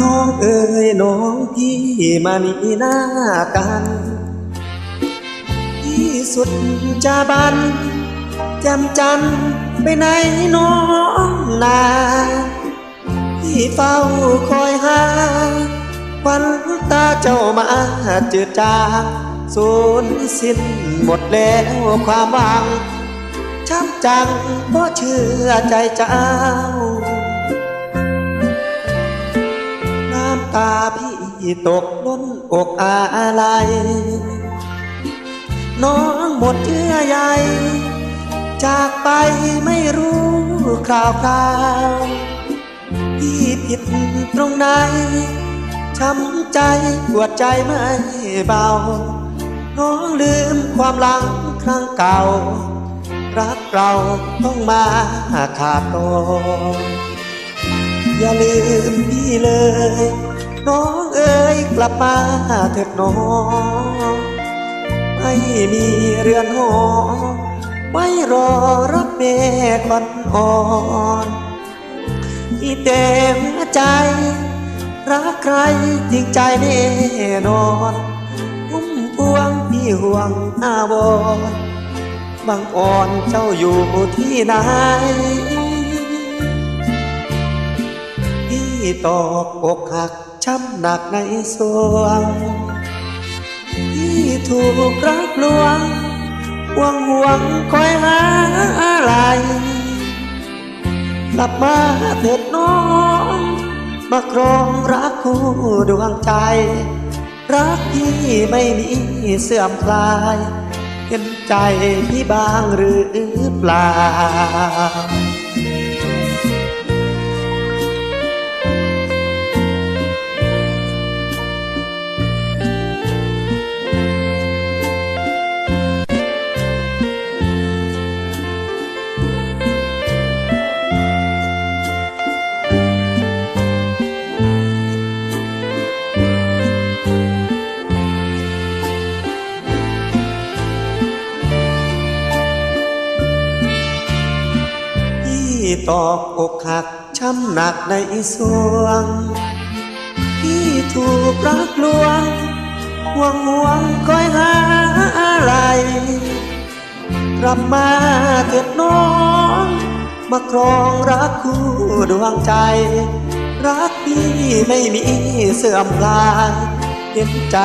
น้องเอ๋ยน้องพี่มานี่หน้ากันที่สุดจะบันจำจันไปไหนน้องนาที่เฝ้าคอยหาควันตาเจ้ามาเจือจางสูญสิ้นหมดแล้วความหวังช้ำจังเพราะเชื่อใจเจ้าำตาพี่ตกล้นอกอะไร น้องหมดเชื่อใยจากไปไม่รู้คราวคราวพี่ผิดตรงไหนช้ำใจปวดใจไม่เบา น้องลืมความหลังครั้งเก่า รักเราต้องมาขาดตอนอย่าลืมพี่เลย น้องเอ๋ยกลับมาเถิดน้องไม่มีเรือนหอไว้รอรับแม่ควันอ่อนที่เต็มใจ รักใครจริงใจแน่นอนพุ่มพวงพี่ห่วงอาวรณ์บางอ่อนเจ้าอยู่ที่ไหนพี่ตอกอกหัก ช้ำหนักในสวงพี่ถูกรักลวงห่วงห่วงคอยหาอะไรกลับมาเถิดน้องมาครองรักคู่ดวงใจ รักพี่ไม่มีเสื่อมคลาย เห็นใจพี่บางหรือเปล่า พี่ตอกอกหักช้ำหนักในสวง พี่ถูกรักลวงห่วงห่วงคอยหาอะไร กลับมาเถิดน้อง มาครองรักคู่ดวงใจ รักพี่ไม่มีเสื่อมคลายเห็นใจ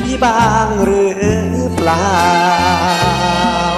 พี่บ้างหรือเปล่า